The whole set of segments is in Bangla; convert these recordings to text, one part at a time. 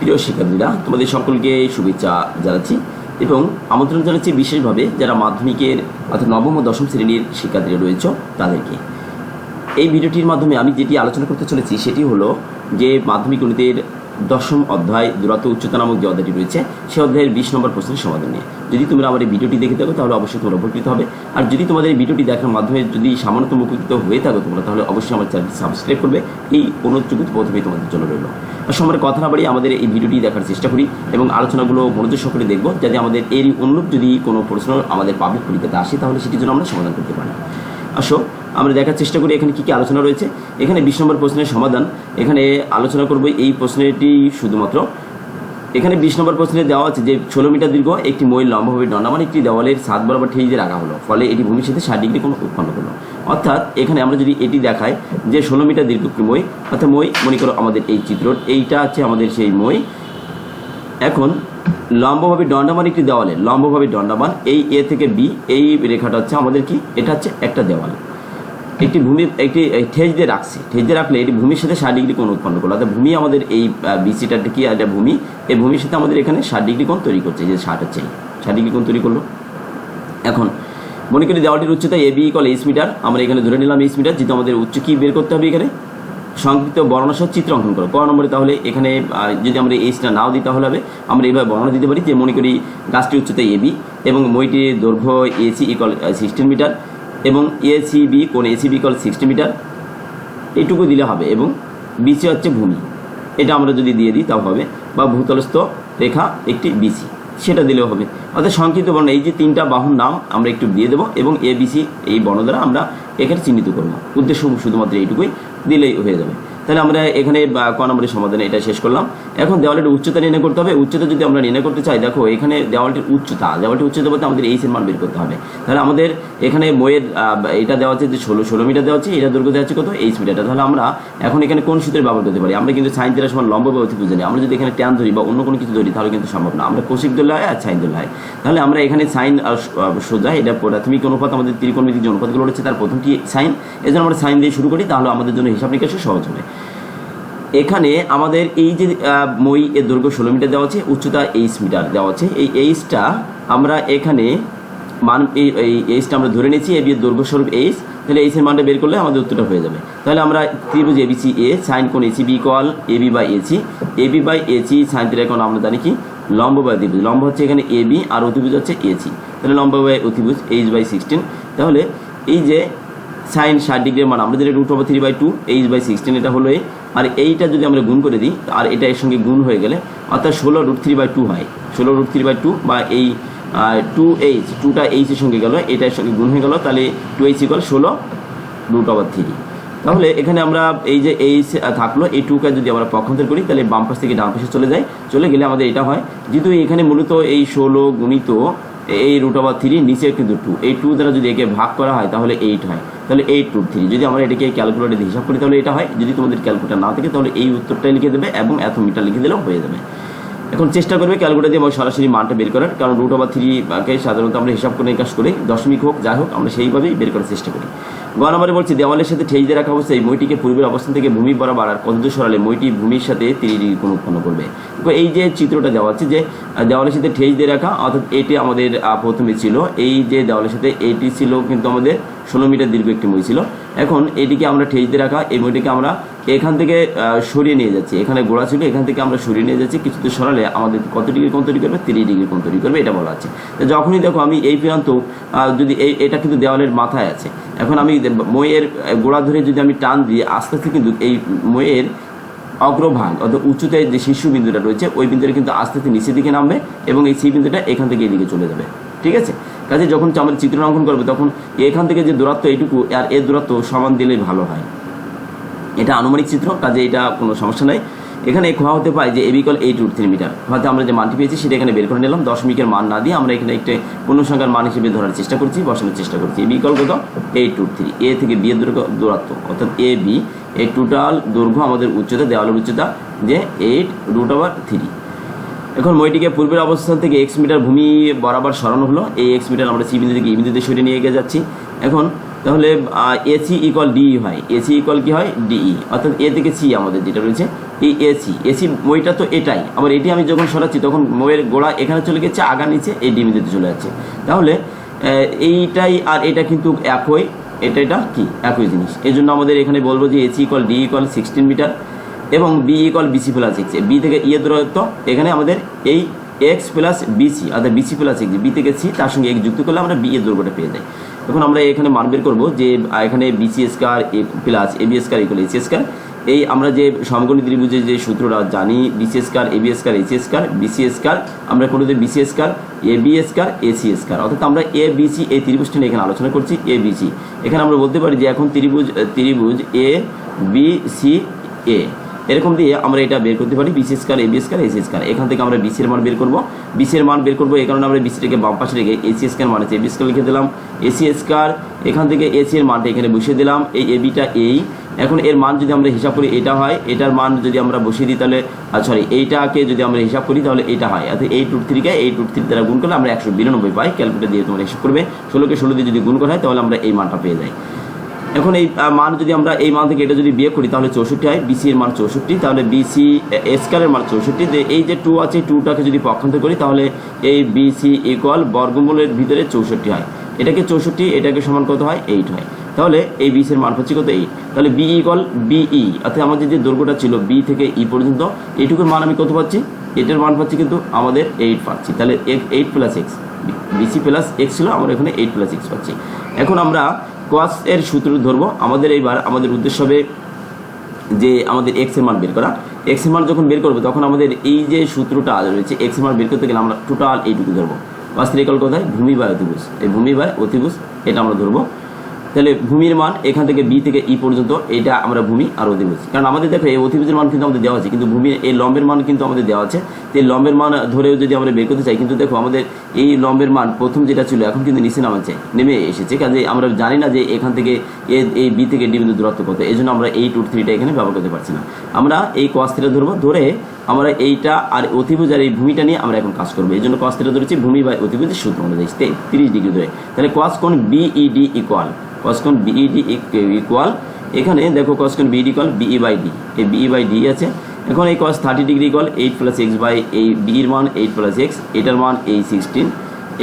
প্রিয় শিক্ষার্থীরা, তোমাদের সকলকে শুভেচ্ছা জানাচ্ছি এবং আমন্ত্রণ জানাচ্ছি বিশেষভাবে যারা মাধ্যমিকের অর্থাৎ নবম ও দশম শ্রেণির শিক্ষার্থীরা রয়েছ, তাদেরকে। এই ভিডিওটির মাধ্যমে আমি যেটি আলোচনা করতে চলেছি সেটি হলো যে মাধ্যমিক গণিতের দশম অধ্যায় দূরত্ব উচ্চতা নামক যে অধ্যায়টি রয়েছে, সেই অধ্যায়ের বিশ নম্বর প্রশ্নের সমাধান নিয়ে। যদি তোমরা আমার এই ভিডিওটি দেখে থাকো, তাহলে অবশ্যই তোমরা উপকৃত হবে। আর যদি তোমাদের এই ভিডিওটি দেখার মাধ্যমে যদি সামান্যতম উপকৃত হয়ে থাকো তোমরা, তাহলে অবশ্যই আমার চ্যানেলটি সাবস্ক্রাইব করবে। এই অনুযোগ প্রথমেই তোমাদের জন্য রইল। আর সময়ের কথা না বাড়িয়ে আমাদের এই ভিডিওটি দেখার চেষ্টা করি এবং আলোচনাগুলো মনোযোগ সকলে দেখব, যাতে আমাদের এরই অনুরূপ যদি কোনো প্রশ্ন আমাদের পাবলিক পরীক্ষাতে আসে, তাহলে সেটির জন্য আমরা সমাধান করতে পারি। আসো, আমরা দেখার চেষ্টা করি এখানে কী কী আলোচনা রয়েছে। এখানে বিশ নম্বর প্রশ্নের সমাধান। এখানে আলোচনা করব এই প্রশ্নটি শুধুমাত্র। এখানে বিশ নম্বর প্রশ্নে দেওয়া আছে যে, ষোলো মিটার দীর্ঘ, একটি মই লম্বভাবে দণ্ডামান একটি দেওয়ালের সাত বরাবর ঠেই দিয়ে রাখা হলো, ফলে এটি ভূমির সাথে ষাট ডিগ্রি কোণ উৎপন্ন করল। অর্থাৎ এখানে আমরা যদি এটি দেখাই যে, ষোলো মিটার দীর্ঘ একটি মই অর্থাৎ মই মনে করো আমাদের এই চিত্র, এইটা হচ্ছে আমাদের সেই মই এখন লম্বভাবে দণ্ডমান একটি দেওয়ালে, লম্বভাবে দণ্ডমান, এই এ থেকে বি, এই রেখাটা হচ্ছে আমাদের কি? এটা হচ্ছে একটা দেওয়াল। একটি ভূমি, একটি ঠেজ দিয়ে রাখছি। ঠেজ দিয়ে রাখলে এটি ভূমির সাথে ষাট ডিগ্রি কোণ উৎপন্ন করল। অর্থাৎ ভূমি আমাদের এই বিসিটা কি? একটা ভূমি। এই ভূমির সাথে আমাদের এখানে ষাট ডিগ্রি কোণ তৈরি করছে। যে ষাট হচ্ছে ষাট ডিগ্রি কোণ তৈরি করল। এখন, মনে করি দেওয়ালটির উচ্চতা A B equal H metre আমরা এখানে ধরে নিলাম এইচ মিটার যেহেতু আমাদের উচ্চ কি বের করতে হবে এখানে? সংক্ষিপ্ত বর্ণনা সহ চিত্র অঙ্কন করো। ক নম্বরে তাহলে এখানে যদি আমরা এইচটা নাও দিই তাহলে হবে। আমরা এইভাবে বর্ণনা দিতে পারি যে মনে করি গাছটির উচ্চতা এ বি এবং মইটির দৈর্ঘ্য এসি ইকল সিক্সটিন মিটার এবং এসি বি কোন AC B equal sixty metre এইটুকু দিলে হবে এবং বিসি হচ্ছে ভূমি। এটা আমরা যদি দিয়ে দিই তাও হবে। বা ভূতলস্থ রেখা একটি বিসি সেটা দিলেও হবে। অর্থাৎ সংক্ষিপ্ত বর্ণ এই যে তিনটা বাহুর নাম আমরা একটু দিয়ে দেবো এবং এ বিসি এই বর্ণ দ্বারা আমরা এখানে চিহ্নিত করব উদ্দেশ্য শুধুমাত্র এইটুকুই দিলেই হয়ে যাবে। তাহলে আমরা এখানে ক নম্বরের সমাধানে এটা শেষ করলাম। এখন দেওয়ালের উচ্চতা নির্ণয় করতে হবে। উচ্চতা যদি আমরা নির্ণয় করতে চাই, দেখো, এখানে দেওয়ালটির উচ্চতা দেওয়ালটির উচ্চতা বলতে আমাদের এইচ এর মান বের করতে হবে। তাহলে আমাদের এখানে বইয়ের এটা দেওয়া আছে যে ষোলো ষোলো মিটার দেওয়া আছে, এটা দৈর্ঘ্য দেওয়া আছে কত? এইচ মিটারটা। তাহলে আমরা এখন এখানে কোন সূত্রের ব্যবহার করতে পারি? আমরা কিন্তু সাইন তেরা সমান লম্ব বা অতিভুজ জানি। আমরা যদি এখানে ট্যান ধরি বা অন্য কোনো কিছু ধরি, তাহলে কিন্তু সম্ভব না। আমরা কোষিক দোল হয় আর সাইন দোল হয় তাহলে আমরা এখানে সাইন সোজা, এটা প্রাথমিক অনুপাত, আমাদের ত্রিকোণমিতিক যে অনুপাতগুলো রয়েছে, তার প্রথমটি সাইন? এজন্য আমরা সাইন দিয়ে শুরু করি, তাহলে আমাদের জন্য হিসাব নিকাশও সহজ হবে। এখানে আমাদের এই যে মই এর দৈর্ঘ্য ষোলো মিটার দেওয়া আছে, উচ্চতা এইচ মিটার দেওয়া আছে। এই এইচটা আমরা এখানে মান, এই এই এইচটা আমরা ধরে নিয়েছি এ বি এর দৈর্ঘ্য স্বরূপ এইচ তাহলে এইচের মানটা বের করলে আমাদের উত্তরটা হয়ে যাবে। তাহলে আমরা ত্রিভুজ এবিসি এ সাইন কোন AC B equal A B by AC A B by AC sine ত্রিভুজ কোণ আমরা জানি কি? লম্ব বাই অতিভুজ লম্ব হচ্ছে এখানে এ বি আর অতিভুজ হচ্ছে এসি তাহলে লম্ব বাই অতিভুজ এইচ বাই সিক্সটিন তাহলে এই যে সাইন ষাট ডিগ্রির মান, আমরা যেটা root over three by two H by sixteen এটা হলো এই আর এইটা যদি আমরা গুণ করে দিই, আর এটা এর সঙ্গে গুণ হয়ে গেলে, অর্থাৎ ষোলো রুট থ্রি বাই টু হয়। ষোলো রুট থ্রি বাই টু বা এই টু এইচ টুটা এইচের সঙ্গে গেল এটার সঙ্গে গুণ হয়ে গেল, তাহলে টু এইচ ইকাল ষোলো রুট ওভার থ্রি তাহলে এখানে আমরা এই যে এইচ থাকল, এই টুকে যদি আমরা পক্ষান্তর করি, তাহলে বাম পাশ থেকে ডান পাশে চলে যায়। চলে গেলে আমাদের এটা হয়, যেহেতু এখানে মূলত এই ষোলো গুণিত এই রুট ওভার থ্রি নিচে কিন্তু টু এই টু দ্বারা যদি একে ভাগ করা হয়, তাহলে এইট হয়। তাহলে এইট রুট থ্রি যদি আমরা এটাকে ক্যালকুলেটার হিসাব করি, তাহলে এটা হয়। যদি তোমাদের ক্যালকুলেটার না থাকে, তাহলে এই উত্তরটাই লিখে দেবে এবং এত মিটার লিখে দিলেও হয়ে যাবে। এখন চেষ্টা করবে ক্যালকুলেটর দিয়ে সরাসরি মানটা বের করার, কারণ রুট ওভার থ্রিকে সাধারণত আমরা হিসাব করে নিকাশ করি, দশমিক হোক, যাই হোক, আমরা সেইভাবেই বের করার চেষ্টা করি। গ নম্বরে বলছি, দেওয়ালের সাথে ঠেই দিয়ে রাখা অবস্থায় মইটিকে পূর্বের অবস্থান থেকে ভূমি বরাবর আর কতদূর সরালে মইটি ভূমির সাথে তিরিশ ডিগ্রি কোণ উৎপন্ন করবে। এই যে চিত্রটা দেওয়া আছে যে দেওয়ালের সাথে ঠেই দিয়ে রাখা, অর্থাৎ এটি আমাদের প্রথমে ছিল, এই যে দেওয়ালের সাথে এটি ছিল কিন্তু আমাদের ষোলো মিটার দীর্ঘ একটি মই ছিল। এখন এটিকে আমরা ঠেই দিয়ে রাখা, এই মইটিকে আমরা এখান থেকে সরিয়ে নিয়ে যাচ্ছি। এখানে গোড়া ছিল, এখান থেকে আমরা সরিয়ে নিয়ে যাচ্ছি। কিছু দূর সরালে আমাদের কত ডিগ্রি কোণ তৈরি করবে? তিরিশ ডিগ্রি কোণ তৈরি করবে, এটা বলা আছে। যখনই দেখো আমি এই প্রান্ত যদি এই, এটা কিন্তু দেওয়ালের মাথায় আছে। এখন আমি মইয়ের গোড়া ধরে যদি আমি টান দিই আস্তে আস্তে কিন্তু এই মইয়ের অগ্রভাগ অর্থাৎ উচ্চতায় যে শীর্ষ বিন্দুটা রয়েছে, ওই বিন্দুটা কিন্তু আস্তে আস্তে নিচের দিকে নামবে এবং এই সেই বিন্দুটা এখান থেকে এদিকে চলে যাবে। ঠিক আছে? কাজে যখন আমরা চিত্র অঙ্কন করব, তখন এখান থেকে যে দূরত্ব এইটুকু, আর এর দূরত্ব সমান দিলেই ভালো হয়। এটা আনুমানিক চিত্র, কাজে এটা কোনো সমস্যা নাই। এখানে খোয়া হতে পারে যে AB equal eight root three metre হয়তো আমরা যে মানটি পেয়েছি সেটা এখানে বের করে নিলাম। দশমিকের মান না দিয়ে আমরা এখানে একটা পূর্ণ সংখ্যার মান হিসেবে ধরার চেষ্টা করছি, বসানোর চেষ্টা করছি। এবিকল কত? এইট রুট থ্রি এ থেকে বি এর দূরত্ব দূরত্ব। অর্থাৎ এ বি এই টোটাল দৈর্ঘ্য আমাদের উচ্চতা, দেওয়ালের উচ্চতা যে এইট রুট ওভার থ্রি এখন মইটিকে পূর্বের অবস্থান থেকে এক্স মিটার ভূমি বরাবর সরানো হলো। এই এক্স মিটার আমরা সি বিন্দু থেকে ই বিন্দুতে সরিয়ে নিয়ে গিয়ে যাচ্ছি। এখন তাহলে এসি ইকুয়াল ডি হয়। এসি ইকল কি হয়? ডিই অর্থাৎ এ থেকে সি আমাদের যেটা রয়েছে, এই এসি এসি মইটা তো এটাই। আবার এটি আমি যখন সরাচ্ছি, তখন মইয়ের গোড়া এখানে চলে গেছে আগা নিচে এই ডিমিতে চলে যাচ্ছে। তাহলে এইটাই আর এটা কিন্তু একই। এটা এটা কি? একই জিনিস। এই জন্য আমাদের এখানে বলব যে AC equal D equal sixteen metre এবং B equal BC plus X B থেকে ইয়ে দূরত্ব, এখানে আমাদের এই এক্স প্লাস বিসি অর্থাৎ বিসি প্লাস এক্স বি থেকে সি তার সঙ্গে এক যুক্ত করলে আমরা বি এর দৈর্ঘ্যটা পেয়ে যাই। এখন আমরা এখানে মান বের করব যে এখানে BC square A plus A B square equal H square এই আমরা যে সমগণী ত্রিভুজের যে সূত্রটা জানি BC square A B square H square BC square আমরা কোনো কোনোদিন BC square A B square AC square অর্থাৎ আমরা এ বিসি এই ত্রিভুজটা নিয়ে এখানে আলোচনা করছি এ বিসি এখানে আমরা বলতে পারি যে এখন ত্রিভুজ ত্রিভুজ এ বি সি এ এরকম দিয়ে আমরা এটা বের করতে পারি BC square AB square AC square এখান থেকে আমরা বিসির মান বের করব। বিসির মান বের করব, এই কারণে আমরা বিসিটাকে বাম পাশে রেখে এসি স্কার মান এবি স্কার লিখে দিলাম। এসি স্কার এখান থেকে এসি এর মানটা এখানে বসিয়ে দিলাম। এই এবিটা এই। এখন এর মান যদি আমরা হিসাব করি, এটা হয়। এটার মান যদি আমরা বসিয়ে দিই তাহলে সরি এইটাকে যদি আমরা হিসাব করি তাহলে এটা হয়। অর্থাৎ এই টুট থ্রিকে এই টুট থ্রি দ্বারা গুণ করলে আমরা একশো বিরানব্বই পাই। ক্যালকুলেটার দিয়ে তোমরা হিসাব করবে। ষোলোকে ষোলো দিয়ে যদি গুণ করা হয়, তাহলে আমরা এই মানটা পেয়ে যাই। এখন এই মান যদি আমরা এই মান থেকে এটা যদি বিয়ে করি, তাহলে চৌষট্টি হয়। বিসি এর মান চৌষট্টি, তাহলে বিসি স্কারের মান চৌষট্টি। এই যে টু আছে টুটাকে যদি পক্ষান্তর করি, তাহলে এই বিসি ইকুয়াল বর্গমূলের ভিতরে চৌষট্টি হয়। এটাকে চৌষট্টি, এটাকে সমান কত হয়? এইট হয়। তাহলে এই বিসি এর মান হচ্ছে কত? এইট তাহলে বি ইকুয়াল বিই অর্থাৎ আমাদের যে দৈর্ঘ্যটা ছিল বি থেকে ই পর্যন্ত, এইটুকুর মান আমি কত পাচ্ছি? এটার মান পাচ্ছি কিন্তু আমাদের এইট পাচ্ছি। তাহলে eight plus X BC plus X ছিল, আমরা এখানে এইট প্লাস এক্স পাচ্ছি। এখন আমরা কস এর সূত্র ধরবো। আমাদের এইবার, আমাদের উদ্দেশ্য হবে যে আমাদের এক্সের মান বের করা। এক্সের মান যখন বের করব, তখন আমাদের এই যে সূত্রটা রয়েছে এক্সের মান বের করতে গেলে আমরা টোটাল এইটুকু ধরবো। কোয়াস রেকল কোথায়? ভূমি বা অতিভুজ। এই ভূমি বা অতিভুজ, এটা আমরা ধরবো। তাহলে ভূমির মান এখান থেকে বি থেকে ই পর্যন্ত এটা আমরা ভূমি আর অতিভুজ কারণ আমাদের দেখো, এই অতিভুজের মান কিন্তু আমাদের দেওয়া আছে, কিন্তু ভূমির এই লম্বের মান কিন্তু আমাদের দেওয়া আছে। তো এই লম্বের মান ধরেও যদি আমরা বের করতে চাই, কিন্তু দেখো আমাদের এই লম্বের মান প্রথম যেটা ছিল, এখন কিন্তু নিচে নামাচ্ছে, নেমে এসেছে। কাজে আমরা জানি না যে এখান থেকে এই বি থেকে ডি বিন্দু দূরত্ব কত এই জন্য আমরা এই টু থ্রিটা এখানে ব্যবহার করতে পারছি না। আমরা এই কস থ্রিটা ধরবো, ধরে আমরা এইটা আর অতিভুজ আর এই ভূমিটা নিয়ে আমরা এখন কাজ করব। এই জন্য কস থিটা ধরেছি ভূমি বা অতিভুজ সূত্র অনুযায়ী তিরিশ ডিগ্রি ধরে তাহলে কস কোন বিইডি ইকুয়াল কস কোন বিইডি ইকুয়াল এখানে দেখো কস কোন BED equal BE by D এই বিই বাই ডি আছে। এখন এই cos thirty degree equal eight plus X by এই বির মান এইট প্লাস এক্স এটার মান এই সিক্সটিন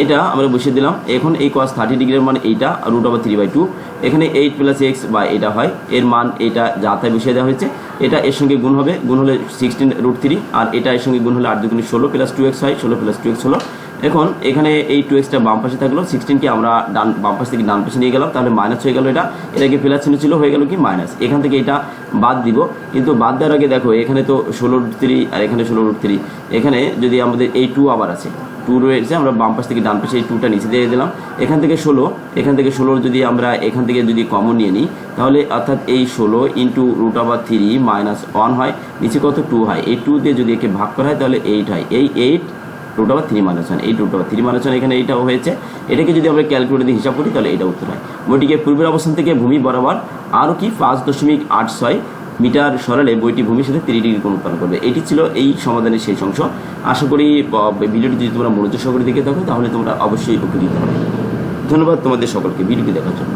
এটা আমরা বসিয়ে দিলাম। এখন এই কস থার্টি ডিগ্রির মান এইটা root over three by two এখানে এইট প্লাস এক্স বা এটা হয়। এর মান এটা যা তাই বসিয়ে দেওয়া হয়েছে। এটা এর সঙ্গে গুণ হবে। গুণ হলে সিক্সটিন রুট থ্রি আর এটা এর সঙ্গে গুণ হলে আট দুগুণে ষোলো প্লাস টু এক্স হয়। ষোলো প্লাস টু এক্স হলো। এখন এখানে এই টু এক্সটা বাম পাশে থাকল। সিক্সটিনকে আমরা ডান, বাম পাশ থেকে ডান পাশে নিয়ে গেলাম। তাহলে মাইনাস হয়ে গেল এটা। এটাকে প্লাস চিহ্ন ছিল, হয়ে গেল কি মাইনাস এখান থেকে এটা বাদ দিব। কিন্তু বাদ দেওয়ার আগে দেখো, এখানে তো ষোলো রুট থ্রি আর এখানে ষোলো রুট থ্রি এখানে যদি আমাদের এই টু আবার আছে টু রয়েছে আমরা বাম পাশ থেকে ডান পাশে এই টুটা নিচে দিয়ে দিলাম। এখান থেকে ষোলো, এখান থেকে ষোলোর যদি আমরা এখান থেকে যদি কমন নিয়ে নিই, তাহলে অর্থাৎ এই ষোলো ইন্টু রুট আবার থ্রি মাইনাস ওয়ান হয়, নিচে কত টু হয়? এই টু দিয়ে যদি একে ভাগ করা হয়, তাহলে এইট হয়। এই এইট রুট আবার three minus one eight root আবার থ্রি মাইনাস ওয়ান এখানে এইটাও হয়েছে। এটাকে যদি আমরা ক্যালকুলেটর দিয়ে হিসাব করি, তাহলে এটা উত্তর হয়। বইটিকে পূর্বের অবস্থান থেকে ভূমি বরাবর আরও কি? পাঁচ দশমিক আট ছয় মিটার সরালে বইটি ভূমির সাথে তিরিশ ডিগ্রি উৎপাদন করবে। এটি ছিল এই সমাধানের শেষ অংশ। আশা করি ভিডিওটি যদি তোমরা মনোযোগ সহকারে দেখে থাকো, তাহলে তোমরা অবশ্যই উপকৃত হবে। ধন্যবাদ তোমাদের সকলকে। ভিডিওটি দেখার জন্য।